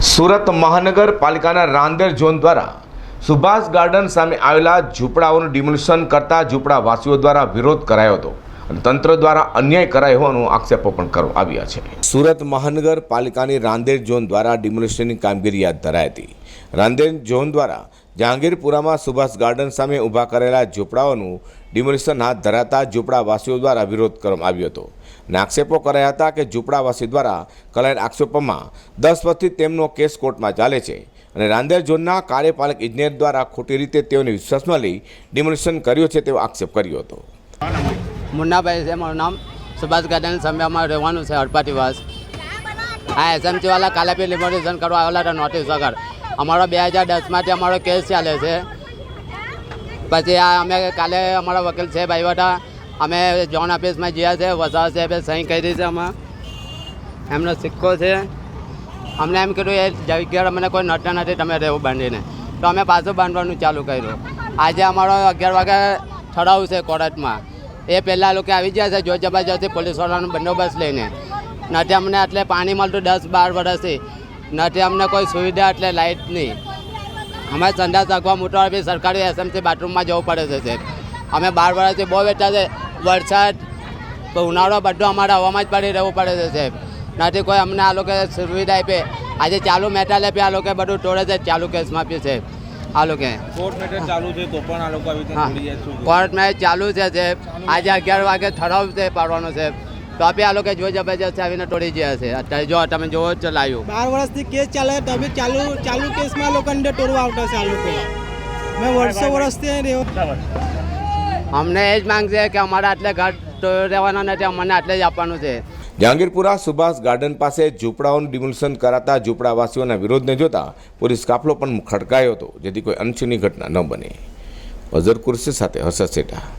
સુરત મહાનગરપાલિકાના રાંદેર ઝોન દ્વારા સુભાષ ગાર્ડન સામે આવેલા ઝૂંપડાઓનું ડિમોલિશન કરતા ઝૂંપડાવાસીઓ દ્વારા વિરોધ કરાયો હતો. તંત્ર દ્વારા અન્યાય કરાય હોવાનો આક્ષેપો પણ કરવામાં આવ્યા છે. સુરત મહાનગરપાલિકાની રાંદેર ઝોન દ્વારા ડિમોલિશનની કામગીરી હાથ ધરાઈ હતી. રાંદેર ઝોન દ્વારા જહાંગીરપુરામાં સુભાષ ગાર્ડન સામે ઊભા કરેલા ઝૂંપડાઓનું ડિમોલિશન હાથ ધરાતા ઝૂંપડાવાસીઓ દ્વારા વિરોધ કરવામાં આવ્યો હતો. અને આક્ષેપો કરાયા હતા કે ઝૂંપડાવાસી દ્વારા કરાયેલ આક્ષેપોમાં દસ વર્ષથી તેમનો કેસ કોર્ટમાં ચાલે છે અને રાંદેર ઝોનના કાર્યપાલક ઇજનેર દ્વારા ખોટી રીતે તેઓને વિશ્વાસમાં લઈ ડિમોલિશન કર્યો છે તેવો આક્ષેપ કર્યો હતો. મુન્નાભાઈ છે, મારું નામ. સુભાષ ગાર્ડન સમયમાં રહેવાનું છે હડપાટીવાસ આ એસએમસીવાળા કાલે બી લિમોનેશન કરવા આવેલા હતા નોટિસ વગર. અમારો બે હજાર દસમાંથી અમારો કેસ ચાલે છે. પછી આ અમે કાલે અમારા વકીલ છે ભાઈ હતા. અમે જોન ઓફિસમાં ગયા છે, વસાવા સાહેબે સહી કરી છે આમાં. એમનો સિક્કો છે. અમને એમ કીધું, એ જગ્યા અમને કોઈ નડતા નથી, તમે રહેવું બાંધીને. તો અમે પાછું બાંધવાનું ચાલુ કર્યું. આજે અમારો અગિયાર વાગે ઠરાવ છે કોર્ટમાં. એ પહેલાં લોકો આવી ગયા છે જોર જબરજસ્તી પોલીસવાળાનો બંદોબસ્ત લઈને. નથી અમને એટલે પાણી મળતું દસ બાર વર્ષથી. નથી અમને કોઈ સુવિધા એટલે લાઇટ નહીં. અમે સંડાસ રાખવા મોટા બી સરકારી એસએમસી બાથરૂમમાં જવું પડે છે, સાહેબ. અમે બાર વર્ષથી બહુ બેઠા છે. વરસાદ, ઉનાળો બધું અમારે હવામાં જ પડી રહેવું પડે છે, સાહેબ. નથી કોઈ અમને આ લોકો સુવિધા આપે. આજે ચાલુ મેટાલે આપી, આ લોકો બધું તોડે છે, ચાલુ કેસમાં આપીએ છે આ લોકો કોર્ટ મેટર ચાલુ છે તો પણ આ લોકો આવી રીતે હા. છોડી જાય છે. કોર્ટમાં ચાલુ છે સાહેબ. આજે અગિયાર વાગે ઠરાવ છે પાડવાનો છે તો બી આ લોકો જો જબરજસ્ત આવીને તોડી ગયા છે. અત્યારે જો તમે જોવો જ ચલાવ્યું બાર વર્ષથી કેસ ચાલે તો બી ચાલુ ચાલુ કેસમાં લોકોને અંદર તોડવા આવતા છે આ લોકો. મેં વર્ષો વર્ષથી અહીં રહ્યો. અમને એ જ માંગ છે કે અમારા આટલે ઘર રહેવાના નથી અમને આટલે જ આપવાનું છે. જહાંગીરપુરા સુભાષ ગાર્ડન પાસે ઝૂંપડાઓનું ડિમોલિશન કરાતા ઝૂંપડાવાસીઓના વિરોધને જોતા પોલીસ કાફલો પણ ખડકાયો હતો, જેથી કોઈ અનછીની ઘટના ન બને. અઝર કુરશી સાથે હર્ષદ સેઠા